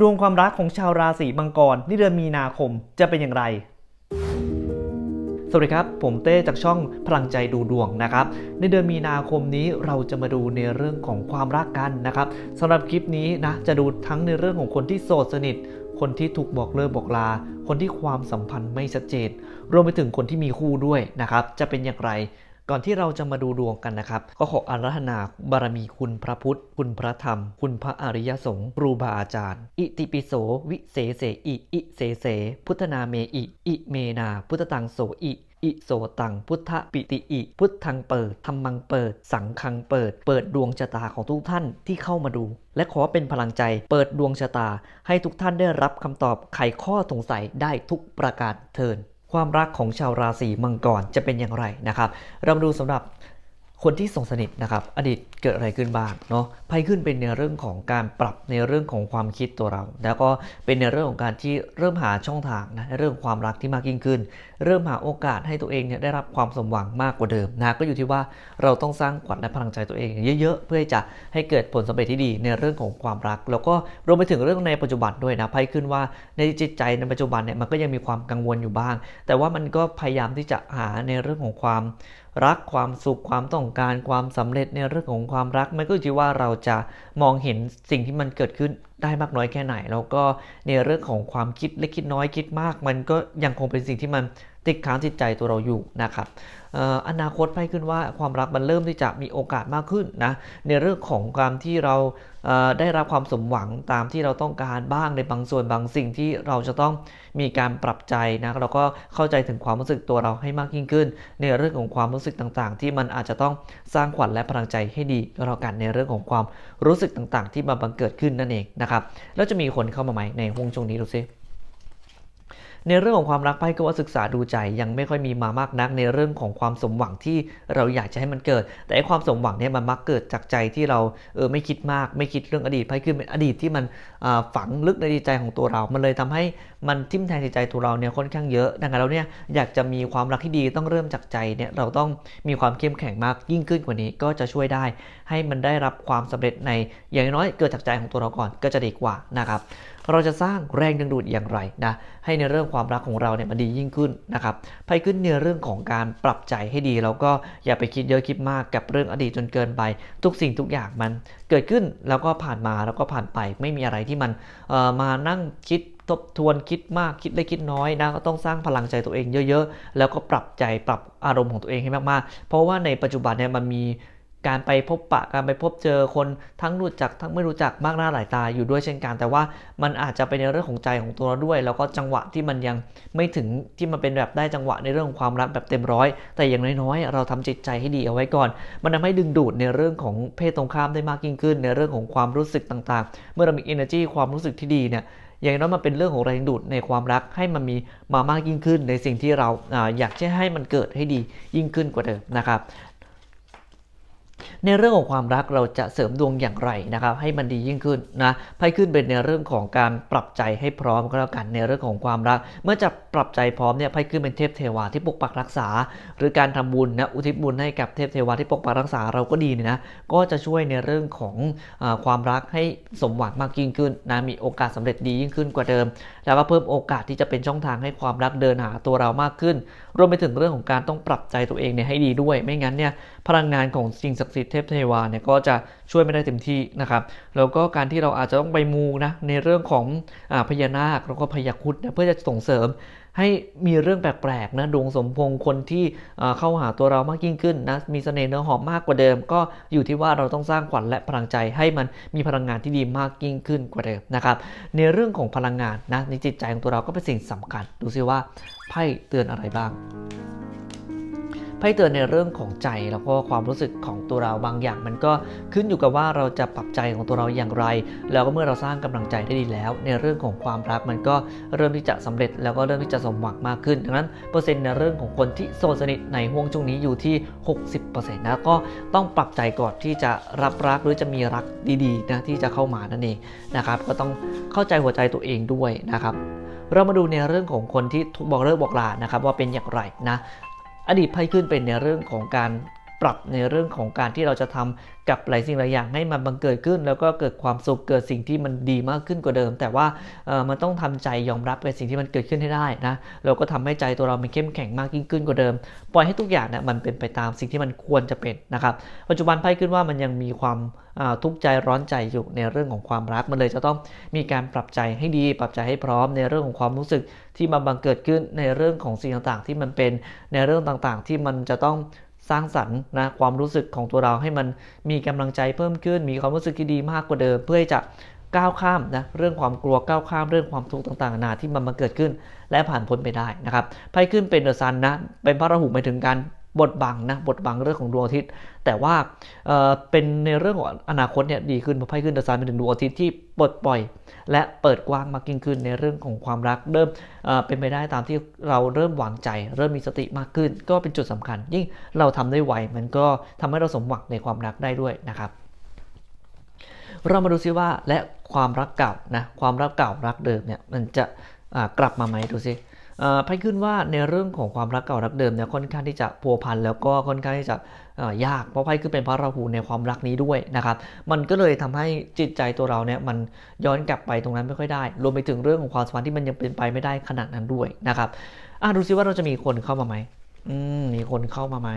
ดวงความรักของชาวราศีมังกรในเดือนมีนาคมจะเป็นอย่างไร สวัสดีครับ ผมเต้จากช่องพลังใจดูดวงนะครับ ในเดือนมีนาคมนี้เราจะมาดูในเรื่องของความรักกันนะครับสำหรับคลิปนี้นะจะดูทั้งในเรื่องของคนที่โสดสนิท คนที่ถูกบอกเลิกบอกลา คนที่ความสัมพันธ์ไม่ชัดเจน รวมไปถึงคนที่มีคู่ด้วยนะครับ จะเป็นอย่างไร ก่อนที่เราจะมาดูดวงกันนะครับ ก็ขออารัธนาบารมีคุณพระพุทธ คุณพระธรรม คุณพระอริยสงฆ์ครูบาอาจารย์ อิติปิโสวิเศเสอิอิเสเส พุทธนาเมอิอิเมนาพุทธตังโสอิอิโสตังพุทธปิติอิ พุทธังเปิดธรรมังเปิด สังคังเปิด เปิดดวงชะตาของทุกท่านที่เข้ามาดู และขอเป็นพลังใจเปิดดวงชะตา ให้ทุกท่านได้รับคำตอบไขข้อสงสัยได้ทุกประการเทิน ความรักของชาวราศีมังกรจะเป็นอย่างไรนะครับ เรามาดูสำหรับ คนที่ส่งสนิทนะครับ อดีตเกิดอะไรขึ้นบ้างเนาะไพ่ขึ้นเป็นในเรื่องของการปรับในเรื่องของความคิดตัวเรา แล้วก็เป็นในเรื่องของการที่เริ่มหาช่องทางนะในเรื่องความรักที่มากยิ่งขึ้น เริ่มหาโอกาสให้ตัวเองเนี่ยได้รับความสมหวังมากกว่าเดิมนะก็อยู่ที่ว่าเราต้องสร้างขวัญและพลังใจตัวเอง เยอะๆ เพื่อจะให้เกิดผลสำเร็จที่ดีในเรื่องของความรัก แล้วก็รวมไปถึงเรื่องในปัจจุบันด้วยนะไพ่ขึ้นว่าในจิตใจในปัจจุบันเนี่ยมันก็ยังมีความกังวลอยู่บ้าง แต่ว่ามันก็พยายามที่จะหาในเรื่องของความ รักความสุขความต้องการความสำเร็จในเรื่องของความรักมันก็อยู่ที่ว่าเราจะมองเห็นสิ่งที่มันเกิดขึ้นได้มากน้อยแค่ไหน แล้วก็ในเรื่องของความคิดเล็กคิดน้อยคิดมาก มันก็ยังคงเป็นสิ่งที่มัน ติดค้างจิตใจตัวเราอยู่นะครับอนาคตไปขึ้นว่าความรักมันเริ่มที่จะมีโอกาสมากขึ้นนะในเรื่องของความที่เราได้รับความสมหวังตามที่เราต้องการบ้างในบางส่วนบางสิ่งที่เราจะต้องมีการปรับใจนะเราก็เข้าใจถึงความรู้สึกตัวเราให้มากยิ่งขึ้น ในเรื่องของความรู้สึกต่างๆ ที่มันอาจจะต้องสร้างขวัญและพลังใจให้ดีก็แล้วกันในเรื่องของความรู้สึกต่างๆ ที่มาบังเกิดขึ้นนั่นเองนะครับแล้วจะมีคนเข้ามาไหมในห่วงช่วงนี้ดูซิ ในเรื่องของความรักไพ่ก็ว่าศึกษาดูใจยังไม่ค่อยมีมามากนัก ในเรื่องของความสมหวังที่เราอยากจะให้มันเกิด แต่ความสมหวังเนี่ยมันมักเกิดจากใจที่เราเออไม่คิดมาก ไม่คิดเรื่องอดีตไพ่คือเป็นอดีตที่มันฝังลึกในใจของตัวเรา มันเลยทำให้มันทิ่มแทงจิตใจตัวเราเนี่ยค่อนข้างเยอะดังนั้นแล้วเนี่ยอยากจะมีความรักที่ดีต้องเริ่มจากใจเนี่ยเราต้องมีความเข้มแข็งมากยิ่งขึ้นกว่านี้ก็จะช่วยได้ ให้มันได้รับความสำเร็จในอย่างน้อยเกิดจากใจของตัวเราก่อนก็จะดีกว่านะครับเราจะสร้างแรงดึงดูดอย่างไรนะให้ในเรื่องความรักของเราเนี่ยมันดียิ่งขึ้นนะครับไพ่ขึ้นในเรื่องของการปรับใจให้ดีแล้วก็อย่าไปคิดเยอะคิดมากกับเรื่องอดีตจนเกินไป ทุกสิ่งทุกอย่างมันเกิดขึ้นแล้วก็ผ่านมาแล้วก็ผ่านไปไม่มีอะไรที่มันมานั่งคิด ทบทวนคิดมากคิดเล็กคิดน้อยนะก็ต้องสร้างพลังใจตัวเองเยอะๆ แล้วก็ปรับใจปรับอารมณ์ของตัวเองให้มากๆ เพราะว่าในปัจจุบันเนี่ยมันมีการไปพบปะการไปพบเจอคนทั้งรู้จักทั้งไม่รู้จักมากหน้าหลายตาอยู่ด้วยเช่นกัน แต่ว่ามันอาจจะเป็นในเรื่องของใจของตัวเราด้วย แล้วก็จังหวะที่มันยังไม่ถึงที่มันเป็นแบบได้จังหวะในเรื่องของความรักแบบเต็มร้อย แต่อย่างน้อยๆ เราทำจิตใจให้ดีเอาไว้ก่อน มันทำให้ดึงดูดในเรื่องของเพศตรงข้ามได้มากยิ่งขึ้น ในเรื่องของความรู้สึกต่างๆ เมื่อเรามี energy ความรู้สึกที่ดีเนี่ย อย่างน้อยมันเป็นเรื่องของแรงดูดในความรักให้มันมีมามากยิ่งขึ้นในสิ่งที่เราอยากจะให้มันเกิดให้ดียิ่งขึ้นกว่าเดิมนะครับในเรื่องของความรักเราจะเสริมดวงอย่างไรนะครับ ให้มันดียิ่งขึ้นนะไพ่ขึ้นเป็นในเรื่องของการปรับใจให้พร้อมก็แล้วกันในเรื่องของความรัก เมื่อจะ ปรับใจพร้อมเนี่ยไพ่ขึ้นเป็นเทพเทวาที่ปกปักรักษา หรือการทำบุญนะอุทิศบุญให้กับเทพเทวาที่ปกปักรักษาเราก็ดีเนี่ยนะก็จะช่วยในเรื่องของอความรักให้สมหวังมากยิ่งขึ้นนะมีโอกาสสำเร็จดียิ่งขึ้นกว่าเดิม แล้วก็เพิ่มโอกาสที่จะเป็นช่องทางให้ความรักเดินหาตัวเรามากขึ้น รวมไปถึงเรื่องของการต้องปรับใจตัวเองเนี่ยให้ดีด้วย ไม่งั้นเนี่ยพลังงานของสิ่งศักดิ์สิทธิ์เทพเทวาเนี่ยก็จะช่วยไม่ได้เต็มที่นะครับแล้วก็การที่เราอาจจะต้องไปมูนะในเรื่องของอพญานาคแล้วก็พญาคุดเพื่อจะส่งเสริม ให้มีเรื่องแปลกๆนะดวงสมพงษ์คนที่เข้าหาตัวเรามากยิ่งขึ้นนะมีเสน่ห์เนื้อหอมมากกว่าเดิม ก็อยู่ที่ว่าเราต้องสร้างขวัญและพลังใจให้มันมีพลังงานที่ดีมากยิ่งขึ้นกว่าเดิมนะครับในเรื่องของพลังงานนะในจิตใจของตัวเราก็เป็นสิ่งสำคัญ ดูซิว่าไพ่เตือนอะไรบ้าง ไพ่เตือนในเรื่องของใจแล้วก็ความรู้สึกของตัวเราบางอย่าง มันก็ขึ้นอยู่กับว่าเราจะปรับใจของตัวเราอย่างไร แล้วก็เมื่อเราสร้างกำลังใจได้ดีแล้ว ในเรื่องของความรักมันก็เริ่มที่จะสำเร็จแล้วก็เริ่มที่จะสมหวังมากขึ้นดังนั้นเปอร์เซ็นต์ในเรื่องของคนที่โสดสนิทในห่วงช่วงนี้อยู่ที่ 60%นะก็ต้องปรับใจก่อนที่จะรับรักหรือจะมีรักดีๆนะที่จะเข้ามานั่นเองนะครับก็ต้องเข้าใจหัวใจตัวเองด้วยนะครับเรามาดูในเรื่องของคนที่บอกเลิกบอกลานะครับว่าเป็นอย่างไรนะ อดีตไพ่ขึ้นเป็นในเรื่องของการ ปรับในเรื่องของการที่เราจะทำกับหลายสิ่งหลายอย่างให้มันบังเกิดขึ้น แล้วก็เกิดความสุขเกิดสิ่งที่มันดีมากขึ้นกว่าเดิม แต่ว่ามันต้องทำใจยอมรับกับสิ่งที่มันเกิดขึ้นให้ได้นะเราก็ทำให้ใจตัวเรามันเข้มแข็งมากยิ่งขึ้นกว่าเดิม ปล่อยให้ทุกอย่างเนี่ยมันเป็นไปตามสิ่งที่มันควรจะเป็นนะครับปัจจุบันไพ่ขึ้นว่ามันยังมีความทุกข์ใจร้อนใจอยู่ในเรื่องของความรักมันเลยจะต้องมีการปรับใจให้ดี ปรับใจให้พร้อมในเรื่องของความรู้สึกที่มันบังเกิดขึ้นในเรื่องของสิ่งต่างๆ ที่มันเป็นในเรื่องต่างๆ ที่มันจะต้อง สร้างสรรค์นะความรู้สึกของตัวเราให้มันมีกำลังใจเพิ่มขึ้น มีความรู้สึกที่ดีมากกว่าเดิม เพื่อจะก้าวข้ามนะเรื่องความกลัวก้าวข้ามเรื่องความทุกข์ต่างๆนานาที่มันมาเกิดขึ้น และผ่านพ้นไปได้นะครับไพ่ขึ้นเป็นเดอะซันนะเป็นพระราหูหมายถึงการบดบังนะบดบังเรื่องของดวงอาทิตย์ แต่ว่าเออเป็นในเรื่องของอนาคตเนี่ยดีขึ้นเพราะไพ่ขึ้นเดอะซันเป็นถึงดวงอาทิตย์ที่ปลดปล่อย และเปิดกว้างมากยิ่งขึ้นในเรื่องของความรักเริ่มเเป็นไปได้ตามที่เราเริ่มวางใจ เริ่มมีสติมากขึ้น ก็เป็นจุดสำคัญ ยิ่งเราทำได้ไวมันก็ทำให้เราสมหวังในความรักได้ด้วยนะครับเรามาดูซิว่าและความรักเก่านะความรักเก่ารักเดิมเนี่ยมันจะะกลับมาไหมดูซิ เอ่อไพ่ขึ้นว่าในเรื่องของความรักเก่ารักเดิมเนี่ยค่อนข้างที่จะพัวพันแล้วก็ค่อนข้างที่จะยากเพราะไพ่ขึ้นเป็นพระราหูในความรักนี้ด้วยนะครับ มันก็เลยทำให้จิตใจตัวเราเนี่ยมันย้อนกลับไปตรงนั้นไม่ค่อยได้ รวมไปถึงเรื่องของความสัมพันธ์ที่มันยังเป็นไปไม่ได้ขนาดนั้นด้วยนะครับอะดูซิว่าเราจะมีคนเข้ามาไหมอืมมีคนเข้ามาไหม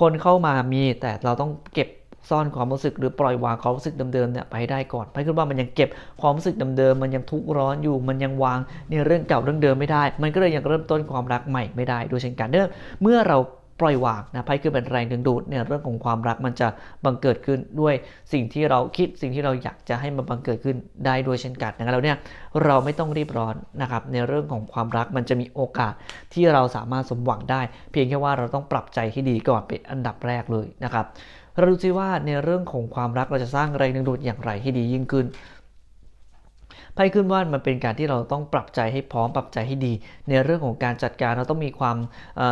คนเข้ามามีแต่เราต้องเก็บ ซ่อนความรู้สึกหรือปล่อยวางความรู้สึกเดิมๆเนี่ยไปได้ก่อนไพ่ขึ้นว่ามันยังเก็บความรู้สึกเดิมๆมันยังทุกข์ร้อนอยู่ มันยังวางในเรื่องเก่าเรื่องเดิมไม่ได้ มันก็เลยยังเริ่มต้นความรักใหม่ไม่ได้ด้วยเช่นกันเนื่อเมื่อเราปล่อยวางนะไพ่คือเป็นแรงดึงดูดเนี่ยเรื่องของความรักมันจะบังเกิดขึ้นด้วยสิ่งที่เราคิดสิ่งที่เราอยากจะให้มันบังเกิดขึ้นได้ด้วยเช่นกันนะครับแล้วเนี่ยเราไม่ต้องรีบร้อนนะครับในเรื่องของความรักมันจะมีโอกาสที่เราสามารถสมหวังได้ เพียงแค่ว่าเราต้องปรับใจให้ดีก่อนเป็นอันดับแรกเลยนะครับ เราดูซิว่าในเรื่องของความรักเราจะสร้างแรงดึงดูดอย่างไรให้ดียิ่งขึ้นไพ่ขึ้นว่ามันเป็นการที่เราต้องปรับใจให้พร้อมปรับใจให้ดี ในเรื่องของการจัดการเราต้องมีความ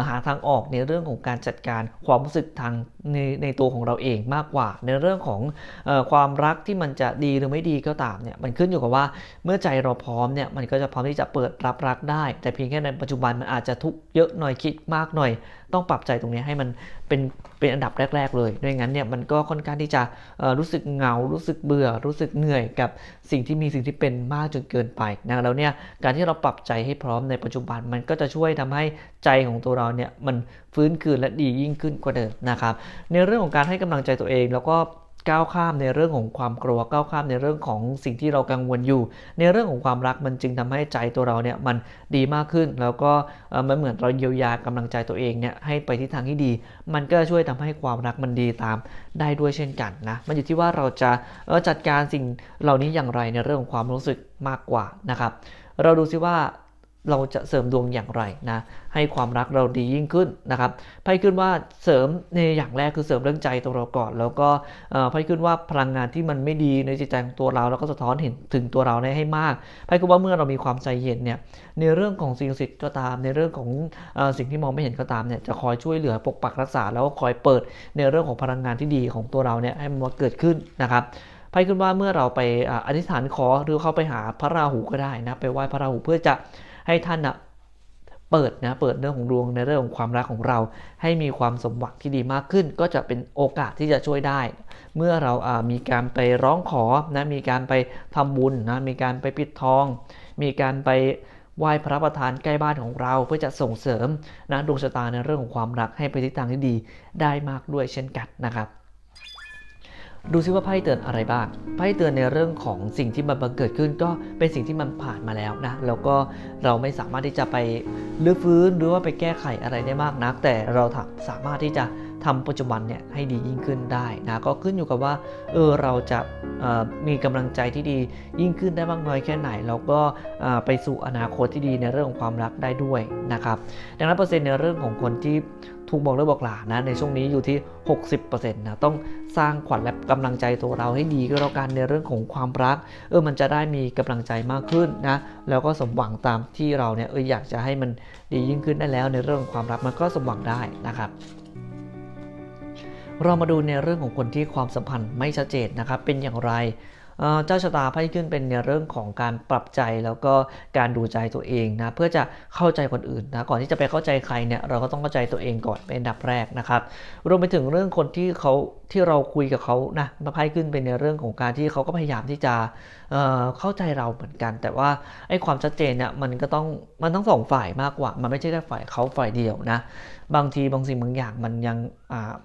หาทางออกในเรื่องของการจัดการความรู้สึกทางในในตัวของเราเองมากกว่า ในเรื่องของอความรักที่มันจะดีหรือไม่ดีก็ตามเนี่ยมันขึ้นอยู่กับว่าเมื่อใจเราพร้อมเนี่ยมันก็จะพร้อมที่จะเปิดรับรักได้ แต่เพียงแค่ในปัจจุบันมันอาจจะทุกข์เยอะหน่อยคิดมากหน่อยต้องปรับใจตรงนี้ให้มันเป็นเป็นอันดับแรก ๆ เลยด้วยงั้นเนี่ยมันก็ค่อนข้างที่จะรู้สึกเหงา รู้สึกเบื่อ รู้สึกเหนื่อยกับสิ่งที่มีสิ่งที่เป็นมากจนเกินไปนะแล้วเนี่ยการที่เราปรับใจให้พร้อมในปัจจุบันมันก็จะช่วยทำให้ใจของตัวเราเนี่ยมันฟื้นคืนและดียิ่งขึ้นกว่าเดิมนะครับในเรื่องของการให้กำลังใจตัวเองแล้วก็ ก้าวข้ามในเรื่องของความกลัวก้าวข้ามในเรื่องของสิ่งที่เรากังวลอยู่ ในเรื่องของความรักมันจึงทำให้ใจตัวเราเนี่ยมันดีมากขึ้น แล้วก็มันเหมือนเราเยียวยากำลังใจตัวเองเนี่ยให้ไปที่ทางที่ดี มันก็ช่วยทำให้ความรักมันดีตามได้ด้วยเช่นกันนะมันอยู่ที่ว่าเราจะจัดการสิ่งเหล่านี้อย่างไรในเรื่องของความรู้สึกมากกว่านะครับ เราดูซิว่า เราจะเสริมดวงอย่างไรนะให้ความรักเราดียิ่งขึ้นนะครับไพ่ขึ้นว่าเสริมในอย่างแรกคือเสริมเรื่องใจตัวเราก่อน แล้วก็ไพ่ขึ้นว่าพลังงานที่มันไม่ดีในจิตใจของตัวเรา แล้วก็สะท้อนเห็นถึงตัวเราเนี่ยให้มากไพ่ขึ้นว่าเมื่อเรามีความใจเย็นเนี่ยในเรื่องของสิ่งศักดิ์สิทธิ์ก็ตาม ในเรื่องของอสิ่งที่มองไม่เห็นก็ตามเนี่ยจะคอยช่วยเหลือปกปักรักษา แล้วก็คอยเปิดในเรื่องของพลังงานที่ดีของตัวเราเนี่ยให้มันมาเกิดขึ้นนะครับไพ่ขึ้นว่าเมื่อเราไปอ่าอธิษฐานขอหรือเข้าไปหาพระราหูก็ได้นะไปไหว้พระราหูเพื่อจะ ให้ท่านนะเปิดนะเปิดเรื่องของดวงในเรื่องของความรักของเรา ให้มีความสมหวังที่ดีมากขึ้น ก็จะเป็นโอกาสที่จะช่วยได้ เมื่อเราามีการไปร้องขอนะมีการไปทำบุญนะมีการไปปิดทอง มีการไปไหว้พระประธานใกล้บ้านของเรา เพื่อจะส่งเสริมนะดวงชะตาในเรื่องของความรักให้ไปทิศทางที่ดีได้มากด้วยเช่นกันนะครับ ดูซิว่าไพ่เตือนอะไรบ้างไพ่เตือนในเรื่องของสิ่งที่มันบังเกิดขึ้นก็เป็นสิ่งที่มันผ่านมาแล้วนะแล้วก็เราไม่สามารถที่จะไปลื้อฟื้นหรือว่าไปแก้ไขอะไรได้มากนัก แต่เราสามารถที่จะ ทำปัจจุบันเนี่ยให้ดียิ่งขึ้นได้นะก็ขึ้นอยู่กับว่าเออเราจะมีกำลังใจที่ดียิ่งขึ้นได้มากน้อยแค่ไหน แล้วก็ไปสู่อนาคตที่ดีในเรื่องของความรักได้ด้วยนะครับดังนั้นเปอร์เซ็นต์ในเรื่องของคนที่ถูกบอกเลิกบอกลานะในช่วงนี้อยู่ที่ 60%นะต้องสร้างขวัญและกำลังใจตัวเราให้ดีก็แล้วกันในเรื่องของความรัก เออมันจะได้มีกำลังใจมากขึ้นนะแล้วก็สมหวังตามที่เราเนี่ยเอออยากจะให้มันดียิ่งขึ้นได้แล้วในเรื่องความรักมันก็สมหวังได้นะครับ เรามาดูในเรื่องของคนที่ความสัมพันธ์ไม่ชัดเจนนะครับ เป็นอย่างไรเจ้าชะตาไพ่ขึ้นเป็นในเรื่องของการปรับใจแล้วก็การดูใจตัวเองนะเพื่อจะเข้าใจคนอื่นนะก่อนที่จะไปเข้าใจใครเนี่ยเราก็ต้องเข้าใจตัวเองก่อนเป็นอันดับแรกนะครับรวมไปถึงเรื่องคนที่เขาที่เราคุยกับเขานะมาไพ่ขึ้นเป็นในเรื่องของการที่เขาก็พยายามที่จะเเข้าใจเราเหมือนกัน แต่ว่าไอ้ความชัดเจนเนี่ยมันก็ต้องมันต้องสองฝ่ายมากกว่า มันไม่ใช่แค่ฝ่ายเขาฝ่ายเดียวนะ บางทีบางสิ่งบางอย่างมันยัง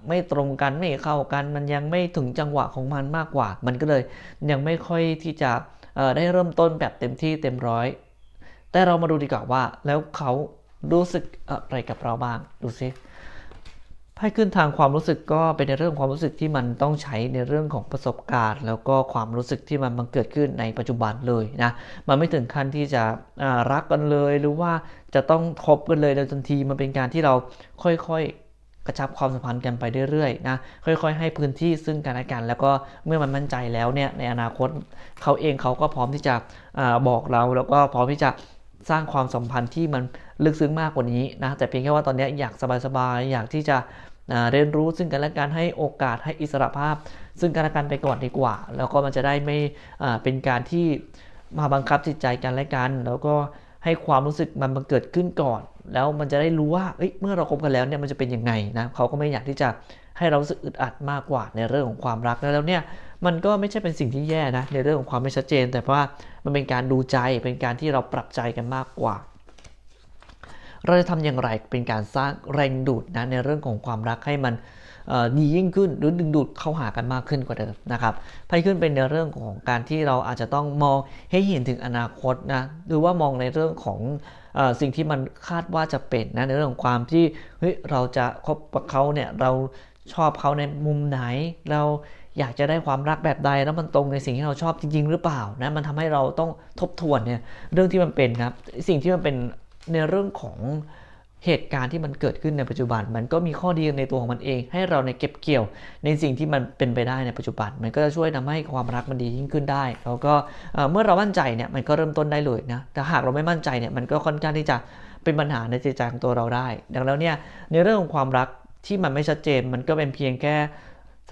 ไม่ตรงกันไม่เข้ากัน มันยังไม่ถึงจังหวะของมันมากกว่า มันก็เลยยังไม่ค่อยที่จะได้เริ่มต้นแบบเต็มที่เต็มร้อย แต่เรามาดูดีกว่าว่า แล้วเขารู้สึกอะไรกับเราบ้างดูซิ ไพ่ขึ้นทางความรู้สึกก็เป็นในเรื่องความรู้สึกที่มันต้องใช้ในเรื่องของประสบการณ์ แล้วก็ความรู้สึกที่มันมันเกิดขึ้นในปัจจุบันเลยนะมันไม่ถึงขั้นที่จะรักกันเลย หรือว่าจะต้องคบกันเลยในทันทีมันเป็นการที่เราค่อยๆกระชับความสัมพันธ์กันไปเรื่อยๆนะค่อยๆ ให้พื้นที่ซึ่งกันและกัน แล้วก็เมื่อมันมั่นใจแล้วเนี่ยในอนาคตเขาเองเขาก็พร้อมที่จะอบอกเราแล้วก็พร้อมที่จะสร้างความสัมพันธ์ที่มันลึกซึ้งมากกว่านี้นะแต่เพียงแค่ว่าตอนนี้อยากสบายๆอยากที่จะ เรียนรู้ซึ่งกันและกันให้โอกาสให้อิสระภาพ ซึ่งกันและกันไปก่อนดีกว่า แล้วก็มันจะได้ไม่เป็นการที่มาบังคับจิตใจกันและกัน แล้วก็ให้ความรู้สึกมันมันเกิดขึ้นก่อน แล้วมันจะได้รู้ว่าเเมื่อเราคบกันแล้วเนี่ยมันจะเป็นยังไงนะเขาก็ไม่อยากที่จะให้เรารู้สึกอึดอัดมากกว่าในเรื่องของความรักแล้วเนี่ยมันก็ไม่ใช่เป็นสิ่งที่แย่นะในเรื่องของความไม่ชัดเจน แต่ว่ามันเป็นการดูใจเป็นการที่เราปรับใจกันมากกว่า เราจะทำอย่างไรเป็นการสร้างแรงดูดนะในเรื่องของความรักให้มันดียิ่งขึ้นหรือดึงดูดเข้าหากันมากขึ้นกว่าเดิมนะครับไพ่ขึ้นเป็นในเรื่องของการที่เราอาจจะต้องมองให้เห็นถึงอนาคตนะหรือว่ามองในเรื่องของอสิ่งที่มันคาดว่าจะเป็นนะในเรื่องของความที่เฮ้ยเราจะคบกับเขาเนี่ยเราชอบเขาในมุมไหน เราอยากจะได้ความรักแบบใดแล้วมันตรงในสิ่งที่เราชอบจริง ๆ หรือเปล่านะมันทำให้เราต้องทบทวนเนี่ยเรื่องที่มันเป็นครับสิ่งที่มันเป็น ในเรื่องของเหตุการณ์ที่มันเกิดขึ้นในปัจจุบัน มันก็มีข้อดีในตัวของมันเอง ให้เราในเก็บเกี่ยว ในสิ่งที่มันเป็นไปได้ในปัจจุบัน มันก็จะช่วยทำให้ความรักมันดียิ่งขึ้นได้ แล้วก็เมื่อเรามั่นใจเนี่ยมันก็เริ่มต้นได้เลยนะแต่หากเราไม่มั่นใจเนี่ยมันก็ค่อนข้างที่จะเป็นปัญหาในใจใจของตัวเราได้ ดังแล้วเนี่ยในเรื่องของความรักที่มันไม่ชัดเจน มันก็เป็นเพียงแค่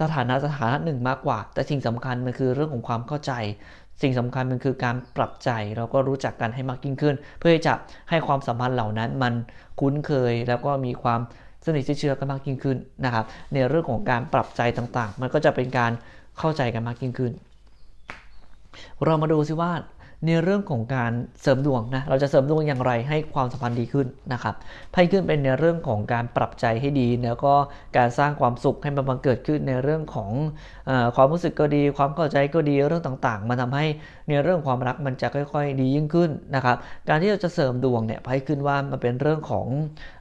สถานะสถานะหนึ่งมากกว่า แต่สิ่งสำคัญมันคือเรื่องของความเข้าใจ สิ่งสำคัญมันคือการปรับใจเราก็รู้จักกันให้มากยิ่งขึ้น เพื่อจะให้ความสัมพันธ์เหล่านั้นมันคุ้นเคยแล้วก็มีความสนิทชิดเชื่อกันมากยิ่งขึ้นนะครับ ในเรื่องของการปรับใจต่างๆ มันก็จะเป็นการเข้าใจกันมากยิ่งขึ้น เรามาดูซิว่า ในเรื่องของการเสริมดวงนะ เราจะเสริมดวงอย่างไรให้ความสัมพันธ์ดีขึ้นนะครับไพ่ขึ้นเป็นในเรื่องของการปรับใจให้ดี แล้วก็การสร้างความสุขให้มันบังเกิดขึ้นในเรื่องของอความรู้สึกก็ดี ความเข้าใจก็ดีเรื่องต่างๆ มันทำให้ในเรื่องความรักมันจะค่อย ๆ ดียิ่งขึ้นนะครับ การที่เราจะเสริมดวงเนี่ยไพ่ขึ้นว่ามันเป็นเรื่องของ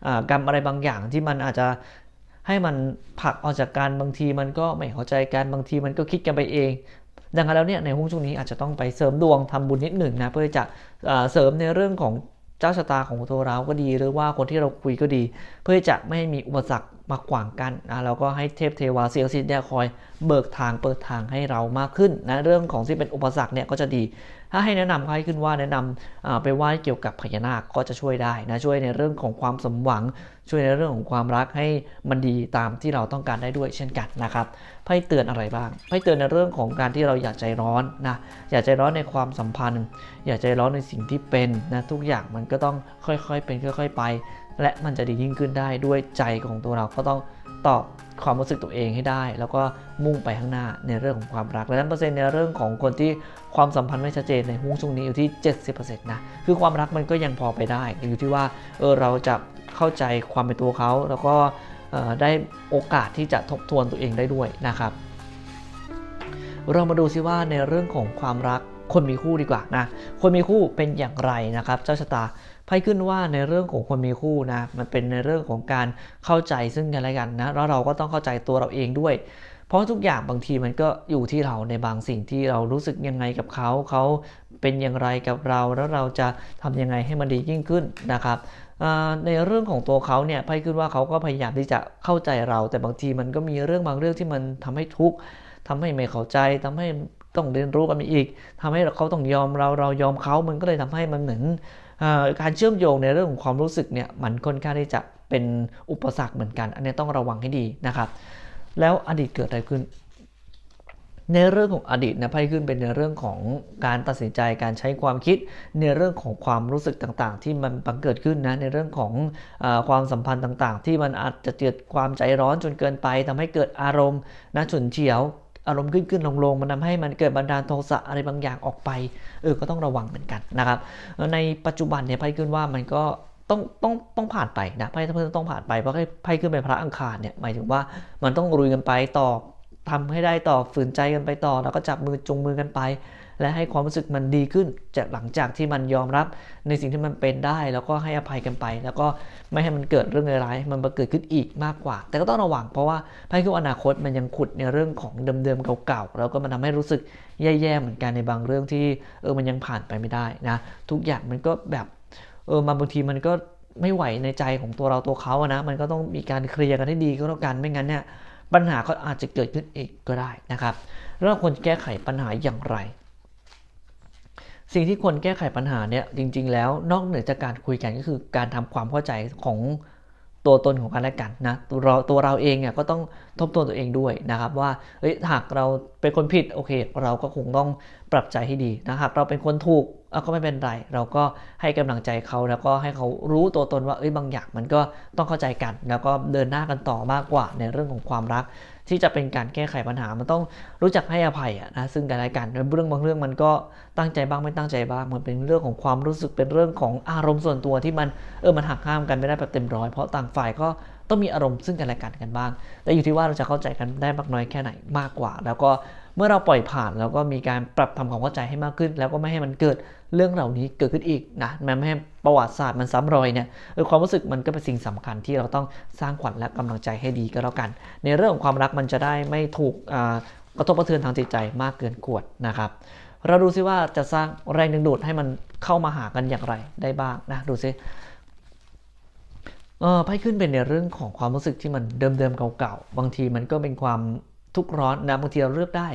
อกรรมอะไรบางอย่างที่มันอาจจะให้มันผักออกจากกันบางทีมันก็ไม่เข้าใจกันบางทีมันก็คิดกันไปเอง ดังนั้นแล้วเนี่ยในหุ้นช่วงนี้อาจจะต้องไปเสริมดวงทำบุญนิดหนึ่งนะเพื่อจะเอ่อเสริมในเรื่องของเจ้าชะตาของตัวเราก็ดี หรือว่าคนที่เราคุยก็ดี เพื่อจะไม่ให้มีอุปสรรค มาขวางกันนะแล้วก็ให้เทพเทวาเซียสิทธิ์เนี่ยคอยเบิกทางเปิดทางให้เรามากขึ้นนะเรื่องของที่เป็นอุปสรรคเนี่ยก็จะดี ถ้าให้แนะนำให้ขึ้นว่าแนะนำไปไหว้เกี่ยวกับพญานาคก็จะช่วยได้นะช่วยในเรื่องของความสมหวัง ช่วยในเรื่องของความรักให้มันดีตามที่เราต้องการได้ด้วยเช่นกันนะครับไพ่เตือนอะไรบ้างไพ่เตือนในเรื่องของการที่เราอยากใจร้อนนะอยากใจร้อนในความสัมพันธ์ อยากใจร้อนในสิ่งที่เป็นนะทุกอย่างมันก็ต้องค่อยๆเป็นค่อย ๆ ไป และมันจะดียิ่งขึ้นได้ด้วยใจของตัวเราก็ต้องตอบความรู้สึกตัวเองให้ได้ แล้วก็มุ่งไปข้างหน้าในเรื่องของความรักและนั้นเปอร์เซ็นต์ในเรื่องของคนที่ความสัมพันธ์ไม่ชัดเจนในหุ้นช่วงนี้อยู่ที่ 70%นะคือความรักมันก็ยังพอไปได้อยู่ที่ว่าเออเราจะเข้าใจความเป็นตัวเขาแล้วก็ได้โอกาสที่จะทบทวนตัวเองได้ด้วยนะครับ เรามาดูซิว่าในเรื่องของความรักคนมีคู่ดีกว่านะ คนมีคู่เป็นอย่างไรนะครับ เจ้าชะตา ไพ่ขึ้นว่าในเรื่องของคนมีคู่นะมันเป็นในเรื่องของการเข้าใจซึ่งกันและกันนะแล้วเราก็ต้องเข้าใจตัวเราเองด้วย เพราะทุกอย่างบางทีมันก็อยู่ที่เราในบางสิ่งที่เรารู้สึกยังไงกับเขาเขาเป็นอย่างไรกับเราแล้วเราจะทำยังไงให้มันดียิ่งขึ้นนะครับในเรื่องของตัวเขาเนี่ยไพ่ขึ้นว่าเขาก็พยายามที่จะเข้าใจเรา แต่บางทีมันก็มีเรื่องบางเรื่องที่มันทำให้ทุกข์ทำให้ไม่เข้าใจทำให้ต้องเรียนรู้กันอีกทำให้เขาต้องยอมเราเรายอมเขามันก็เลยทำให้มันเหมือน การเชื่อมโยงในเรื่องของความรู้สึกเนี่ยมันค่อนข้างที่จะเป็นอุปสรรคเหมือนกัน อันนี้ต้องระวังให้ดีนะครับ แล้วอดีตเกิดอะไรขึ้น ในเรื่องของอดีตนะไพ่ขึ้นเป็นในเรื่องของการตัดสินใจการใช้ความคิด ในเรื่องของความรู้สึกต่างๆ ที่มันบังเกิดขึ้นนะในเรื่องของอความสัมพันธ์ต่างๆ ที่มันอาจจะเกิดความใจร้อนจนเกินไปทำให้เกิดอารมณ์นะฉุนเฉียว อารมณ์ขึ้นขึ้นลงลงมันทำให้มันเกิดบันดาลโทสะอะไรบางอย่างออกไปเออก็ต้องระวังเหมือนกันนะครับในปัจจุบันเนี่ยไพ่ขึ้นว่ามันก็ต้องต้องต้องผ่านไปนะไพ่เพื่อนต้องผ่านไปเพราะไพ่ขึ้นเป็นพระอังคารเนี่ยหมายถึงว่ามันต้องรุยกันไปต่อทำให้ได้ต่อฝืนใจกันไปต่อ แล้วก็จับมือจงมือกันไป และให้ความรู้สึกมันดีขึ้นจากหลังจากที่มันยอมรับในสิ่งที่มันเป็นได้ แล้วก็ให้อภัยกันไป แล้วก็ไม่ให้มันเกิดเรื่องร้ายมันมาเกิดขึ้นอีกมากกว่า แต่ก็ต้องระวังเพราะว่าไพ่คืออนาคตมันยังขุดในเรื่องของเดิมๆเก่าๆแล้วก็มันทำให้รู้สึกแย่ๆเหมือนกันในบางเรื่องที่เออมันยังผ่านไปไม่ได้นะทุกอย่างมันก็แบบเออมาบางทีมันก็ไม่ไหวในใจของตัวเราตัวเขาอะนะ มันก็ต้องมีการเคลียร์กันให้ดีก็แล้วกันไม่งั้นเนี่ยปัญหาก็อาจจะเกิดขึ้นอีกก็ได้นะครับแล้วเราควรแก้ไขปัญหาอย่างไร สิ่งที่ควรแก้ไขปัญหาเนี่ยจริง ๆ แล้วนอกเหนือจากการคุยกันก็คือการทำความเข้าใจของตัวตนของกันและกันนะตัวเราตัวเราเองเนี่ยก็ต้องทบทวนตัวเองด้วยนะครับว่าเฮ้ยหากเราเป็นคนผิดโอเค เราก็คงต้องปรับใจให้ดีนะหากเราเป็นคนถูก ก็ไม่เป็นไร เราก็ให้กำลังใจเขาแล้วก็ให้เขารู้ตัวตนว่าเอ้ยบางอย่างมันก็ต้องเข้าใจกัน แล้วก็เดินหน้ากันต่อมากกว่าในเรื่องของความรัก ที่จะเป็นการแก้ไขปัญหามันต้องรู้จักให้อภัยนะซึ่งกันและกันเรื่องบางเรื่องมันก็ตั้งใจบ้างไม่ตั้งใจบ้างมันเป็นเรื่องของความรู้สึกเป็นเรื่องของอารมณ์ส่วนตัวที่มันเออมันหักห้ามกันไม่ได้แบบเต็มร้อยเพราะต่างฝ่ายก็ต้องมีอารมณ์ซึ่งกันและกันกันบ้าง แต่อยู่ที่ว่าเราจะเข้าใจกันได้มากน้อยแค่ไหนมากกว่า แล้วก็เมื่อเราปล่อยผ่านแล้วก็มีการปรับทำความเข้าใจให้มากขึ้น แล้วก็ไม่ให้มันเกิด เรื่องเหล่านี้เกิดขึ้นอีกนะแมันไม่ให้ประวัติศาสตร์มันซ้ำรอยเนี่ยความรู้สึกมันก็เป็นสิ่งสำคัญที่เราต้องสร้างขวัญและกำลังใจให้ดีก็แล้วกัน ในเรื่องของความรักมันจะได้ไม่ถูกกระทบกระเทือนทางจิตใจมากเกินกวดนะครับเราดูซิว่าจะสร้างแรงดึงดูดให้มันเข้ามาหากันอย่างไรได้บ้างนะดูซิไพ่ขึ้นเป็นในเรื่องของความรู้สึกที่มันเดิมๆเก่าๆบางทีมันก็เป็นความ ทุกข์ร้อนนะบางทีเราเลือกได้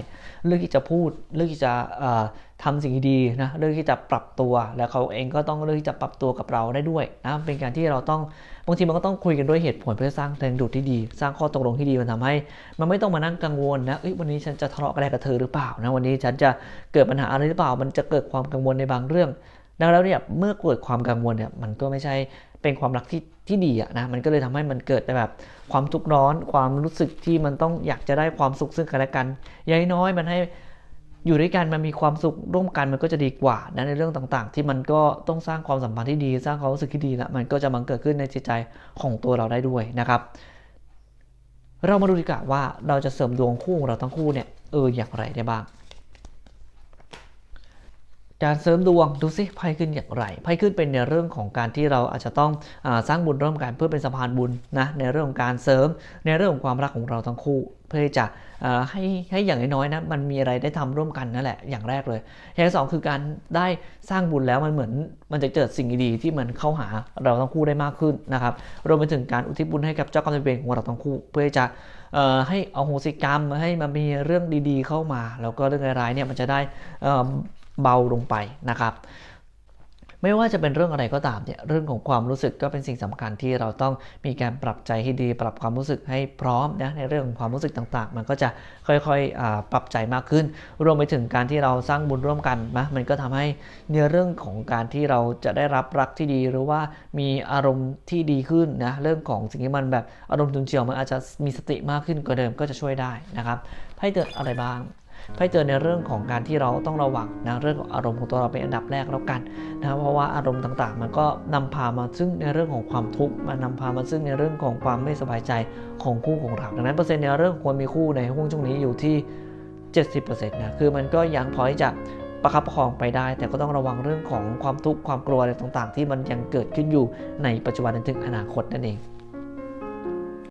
เลือกที่จะพูดเลือกที่จะทำสิ่งดีๆนะเลือกที่จะปรับตัว แล้วเขาเองก็ต้องเลือกที่จะปรับตัวกับเราได้ด้วยนะเป็นการที่เราต้องบางทีมันก็ต้องคุยกันด้วยเหตุผลเพื่อสร้างแรงดูดที่ดี สร้างข้อตกลงที่ดีมันทำให้ มันไม่ต้องมานั่งกังวลนะวันนี้ฉันจะทะเลาะกันอะไรกับเธอหรือเปล่านะวันนี้ฉันจะเกิดปัญหาอะไรหรือเปล่า มันจะเกิดความกังวลในบางเรื่องดังนั้นเนี่ยเมื่อเกิดความกังวลเนี่ยมันก็ไม่ใช่ เป็นความรักที่ที่ดีอะนะมันก็เลยทำให้มันเกิดแบบความทุกข์ร้อนความรู้สึกที่มันต้องอยากจะได้ความสุขซึ่งกันและกันย่อยน้อยมันให้อยู่ด้วยกันมันมีความสุขร่วมกันมันก็จะดีกว่านะในเรื่องต่างๆ ที่มันก็ต้องสร้างความสัมพันธ์ที่ดี สร้างความรู้สึกที่ดีล้วมันก็จะมังเกิดขึ้นในจิตใจของตัวเราได้ด้วยนะครับ เรามาดูดีกว่าว่าเราจะเสริมดวงคู่ของเราทั้งคู่เนี่ยเอออย่างไรได้บ้าง การเสริมดวงดูซิไพ่ขึ้นอย่างไรไพ่ขึ้นเป็นในเรื่องของการที่เราอาจจะต้องอสร้างบุญร่วมกันเพื่อเป็นสะพานบุญนะในเรื่องของการเสริมในเรื่องของความรักของเราทั้งคู่ เพื่อจะให้ให้อย่างน้อยๆนะมันมีอะไรได้ทำร่วมกันนั่นแหละอย่างแรกเลย อย่างที่สองคือการได้สร้างบุญแล้วมันเหมือนมันจะเกิดสิ่งดีๆที่มันเข้าหาเราทั้งคู่ได้มากขึ้นนะครับรวมไปถึงการอุทิศบุญให้กับเจ้ากรรมนายเวรของเราทั้งคู่ เพื่อจะให้เอาโหสิกรรมให้มันมีเรื่องดีๆเข้ามา แล้วก็เรื่องร้ายๆเนี่ยมันจะได้ เบาลงไปนะครับ ไม่ว่าจะเป็นเรื่องอะไรก็ตามเนี่ยเรื่องของความรู้สึกก็เป็นสิ่งสำคัญที่เราต้องมีการปรับใจให้ดี ปรับความรู้สึกให้พร้อมนะในเรื่องของความรู้สึกต่างๆ มันก็จะค่อยๆปรับใจมากขึ้น รวมไปถึงการที่เราสร้างบุญร่วมกันนะมันก็ทำให้ในเรื่องของการที่เราจะได้รับรักที่ดี หรือว่ามีอารมณ์ที่ดีขึ้นนะเรื่องของสิ่งที่มันแบบอารมณ์จุนเฉียวมันอาจจะมีสติมากขึ้นกว่าเดิมก็จะช่วยได้นะครับให้เกิดอะไรบ้าง ไพ่เตือนในเรื่องของการที่เราต้องระวังนะเรื่องของอารมณ์ของตัวเราเป็นอันดับแรกแล้วกันนะเพราะว่าอารมณ์ต่างๆ มันก็นำพามาซึ่งในเรื่องของความทุกข์มันนาพามาซึ่งในเรื่องของความไม่สบายใจของคู่ของเราดังนั้นเปอร์เซ็นต์ในเรื่องควรมีคู่ในห่วงช่วงนี้อยู่ที่ 70%นะคือมันก็ยังพอที่จะประคับประคองไปได้ แต่ก็ต้องระวังเรื่องของความทุกข์ความกลัวอะไรต่างๆ ที่มันยังเกิดขึ้นอยู่ในปัจจุบันถึงอนาคตนั่นเอง